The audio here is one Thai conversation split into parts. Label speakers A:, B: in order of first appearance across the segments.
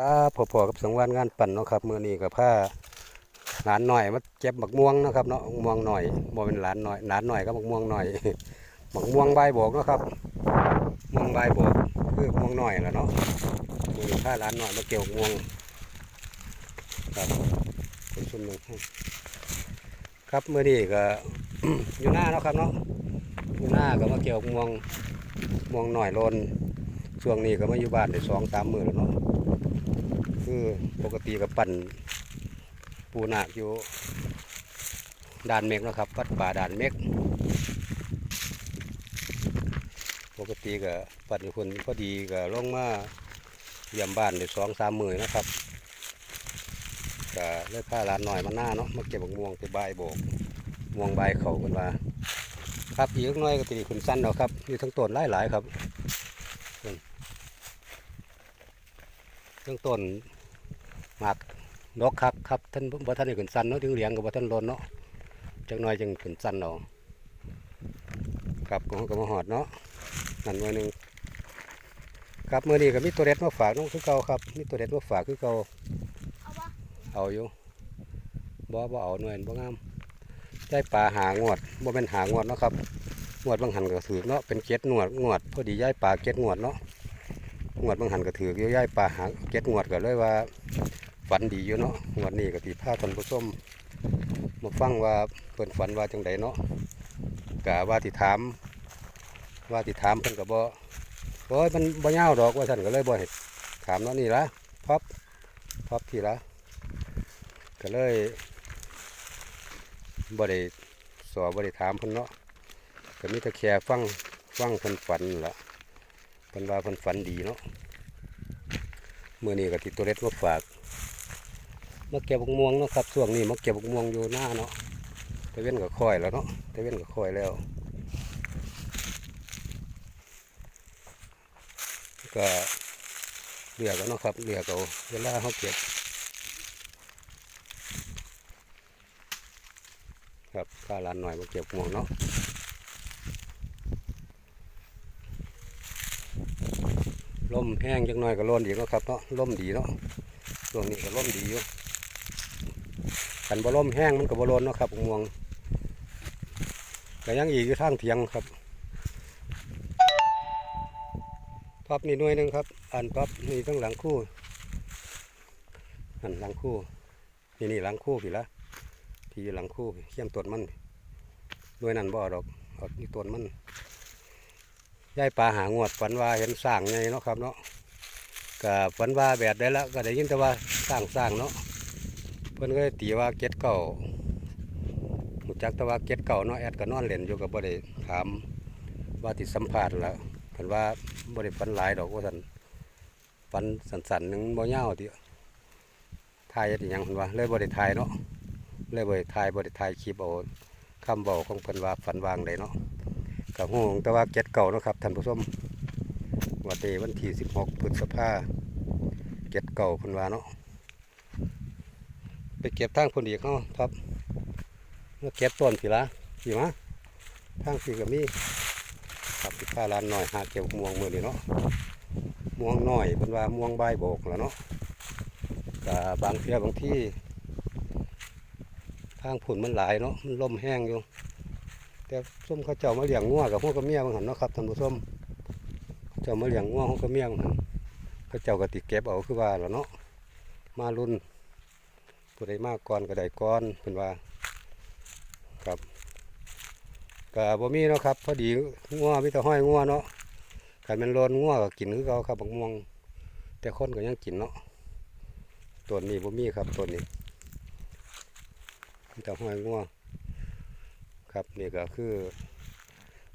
A: ครับพอๆกับสังวานงานปั่นเนาะครับมื้อนี้กับผ้าหลานหน่อยมาเก็บบักม่วงนะครับเนาะม่วงหน่อยบ่เป็นหลานหน่อยหลานหน่อยกับบักม่วงหน่อยบักม่วงใบบอกเนาะครับม่วงใบบอกคือม่วงหน่อยแหละเนาะมื้อนี้ผ้าหลานหน่อยมาเกี่ยวม่วงครับคนชุมนุมครับมื้อนี้ก็อยู่หน้าเนาะครับเนาะอยู่หน้าก็มาเกี่ยวม่วงม่วงหน่อยลนช่วงนี้ก็มาอยู่บ้านได้สองสามมื้อแล้วเนาะ คือปกติก็ปั่นปูนาคอยู่ด่านเมกนะครับวัดป่าด่านเมกปกติก็ปั่นอยู่คนพอดีก็ลงมาเยี่ยมบ้านได้สองสามมือนะครับก็เลยพาหลานหน่อยมาหน้าเนาะมาเก็บบกม่วงไปบายโบกม่วงใบเขากันว่าครับอีกน้อยก็ตีขึ้นสั้นแล้วครับอยู่ทั้งต้นหลายๆครับเรื่องต้น หมากดอกคักครับท่านบ่ท่านขึ้นสันเนาะถึงเหลียงกับบ่ท่านลนเนาะจักน่อยจึงขึ้นสันเนาะครับก็มาหอดเนาะนั่นมื้อหนึงครับมื้อนี้ก็มีตัวเด็ดมาฝากน้องคือเก่าครับมีตัวเด็ดมาฝากคือเก่า
B: เอา
A: อยู่บ่บ่เอาหน่วยบ่งามได้ปลาหางวดบ่แม่นหางวดเนาะครับงวดบางหันก็ถือเนาะเป็นเก็ดงวดงวดพอดีย้ายปลาเก็ดงวดเนาะงวดบางหันก็ถือยู่ย่ายปลาหางเก็ดงวดก็เลยว่า ฝันดีอยู่เนาะวดนี้ก็ตีผ้าท่านผู้ชมมาฟังว่าเพิ่นฝันว่าจังใดเนาะกะว่าที่ถาม ว่าที่ถามเพิ่นก็บ่โอ้ยมันบ่ยาวดอกว่าท่านก็เลยบ่ให้ถามเนาะนี่ละพับพับที่ละก็เลยบ่ได้สอบบ่ได้ถามเพิ่นเนาะก็มีแต่แค่ฟังฟังเพิ่นฝันนั่นล่ะเพิ่นว่าเพิ่นฝันดีเนาะมื้อนี้ก็ติดตัวเล็ดมาฝาก มาเก็บบกม่วงเนาะครับช่วงนี้มาเก็บบกม่วงอยู่หน้าเนาะตะเว้นก็ค่อยแล้วเนาะตะเว้นก็ค่อยแล้ว ก็เลือกแล้วเนาะครับเลือกเอาเวลาเขาเก็บครับข้าร้านหน่อยมาเก็บม่วงเนาะลมแห้งจังหน่อยก็ร้อนอีกเนาะครับเนาะลมดีเนาะช่วงนี้ก็ลมดีอยู่ กันบ่ลมแห้งมันก็บ่ร้อนเนาะครับม่วงก็ยังอีกอยู่ทางเถียงครับพับนี่หน่วยหนึงครับอันพับนี่ต้องหลังคู่อันหลังคู่นี่นี่หลังคู่พี่ละที่อยู่หลังคู่เขี้ยมต้นมันหน่วยนั้นบ่เอาดอกเอาที่ต้นมันยายปลาหางวดฝันว่าเห็นสร้างไงเนาะครับเนาะก็ฝันว่าแบบได้แล้วก็ได้ยินแต่ว่าสร้างสร้างเนาะ พิ่นก็ตีว่าเก็ดเก่าหูจักแต่ว่าเก็ดเก่าเนาะแอดก็นอนเล่นอยู่กับบ่ได้ถามว่าติดสัมภาษณ์แล้วเพิ่นว่าบ่ได้ฝันหลายดอกว่าซั่นฝันสั้นๆหนึงบ่ยาวติถ่ายเฮ็ดอิหยังเพิ่นว่าเลยบ่ได้ถ่ายเนาะเลยบ่ได้ถ่ายบ่ได้ถ่ายคลิปเอาคำเว้าของเพิ่นว่าฝันวางได้เนาะกับหูแต่ว่าเก็ดเก่าเนาะครับท่านผู้ชมวันเดวันที่สิบหกพฤษภาเก็ดเก่าเพันว่าเนาะ ไปเก็บทางคนอีกเนาครับมาเก็บต้นผีละผีมะทางผีกับมีครับที่ข้าร้านหน่อยหาเก็บม่วงมือนี่เนาะม่วงหน้อยเพันว่าม่วงใบโบกแล้วเนาะกับบางเทียบางที่ทางผุนมันหลายเนาะมันลมแห้งอยู่ แต่ส้มเขาเจ้ามาเลี้ยงงัวกับพวกกับเมียบางหันเนาะครับท่านผู้ชมเจ้ามาเลี้ยงงัวพวกกับเมียบางหันเขาเจ้าก็ติเก็บเอาคือว่าแล้วเนาะมารุ่น ผู้ใดมากก่อนก็ได้ก่อนเป็นว่าครับก็บ่มีเนาะครับ พอดีงัวมีแต่ห้อยงัวเนาะใครมันโลนงัวก็กินคือเขาครับบักม่วง แต่คนก็ยังกินเนาะตัวนี้บ่มีครับตัวนี้มีแต่ห้อยงัวครับนี่ก็คือ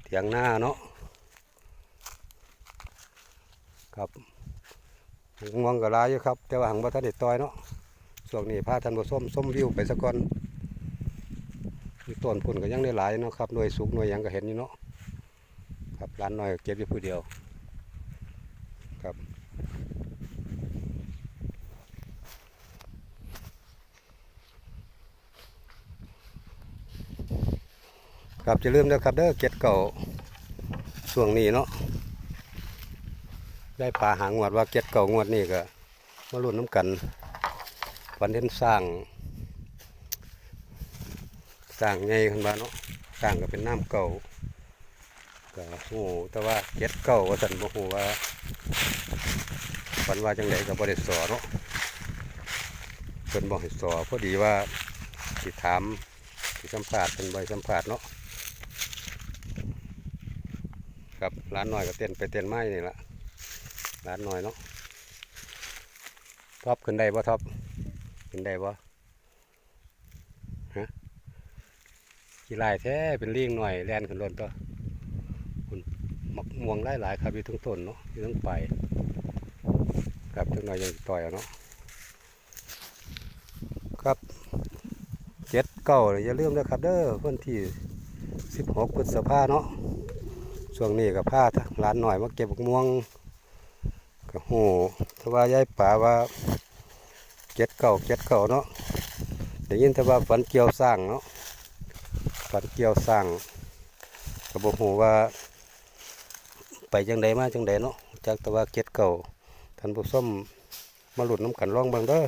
A: เถียงหน้าเนาะครับง่วงก็ลายอยู่ครับ แต่ว่าหังบ่ทันได้ต่อยเนาะ ช่วงนี้พาท่านผู้ชมส้มวิวไปสักก่อนต้นพุ่นก็ยังได้หลายเนาะครับหน่วยสุกหน่วยยังก็เห็นอยู่เนาะครับร้านน้อยเก็บอยู่ผู้เดียว ครับครับจะลืมนะครับเด้อเก็ดเก่าช่วงนี้เนาะได้ปลาหางวดว่าเก็ดเก่างวดนี่ก็มาลุ้นน้ำกัน วันเห็นสร้างสร้างไงขึ้นมาเนาะสร้างก็เป็นน้ำเก่าก็โอ้แต่ว่าเจ็ดเก่าว่าสันบ่ฮู้ว่าฝันว่าจังไดก็บ่ได้สอเนาะเพิ่นบอกให้สอพอดีว่าสิถามสิสัมภาษณ์เพิ่นให้สัมภาษณ์เนาะครับร้านหน้อยก็เต้นไปเต้นไม้นี่ล่ะร้านหน้อยเนาะท็อปขึ้นได้บ่ท็อป ขึ้นได้บ่ฮะกี่ลายแท้เป็นเลิงหน่อยแลนขึ้นรถตัวคุณมักม่วงหลายๆครับอยู่ทั้งต้นเนาะอยู่ทั้งไปลายครับจังหน่อยยังต่อยเอาเนาะครับเจ็ดเก้าอย่าลืมนะครับ เด้อวันที่สิบหกพฤษภาเนาะช่วงนี้กับผ้าร้านหน่อยมาเก็บม่วงกับโหถ้าว่ายายป่าว่า เจ็ดเก้าเจ็ดเก้าเนาะได้ยินแต่ว่าฝันเกี่ยวสร้างเนาะฝันเกี่ยวสร้างกับบอกหูว่า ไปจังใดมาจังใดเนาะจากแต่ว่าเจ็ดเก่าท่านผู้ชมมาหลุดน้ำกันร้องบิ่งเด้อ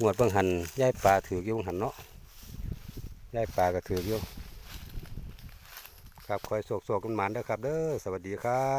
A: งวดบิ่งหันยายปลาถืออยู่งหันเนาะยายปลาก็ถืออยู่ครับคอยโศกโศกกันหมานเด้อครับ เด้อสวัสดีครับ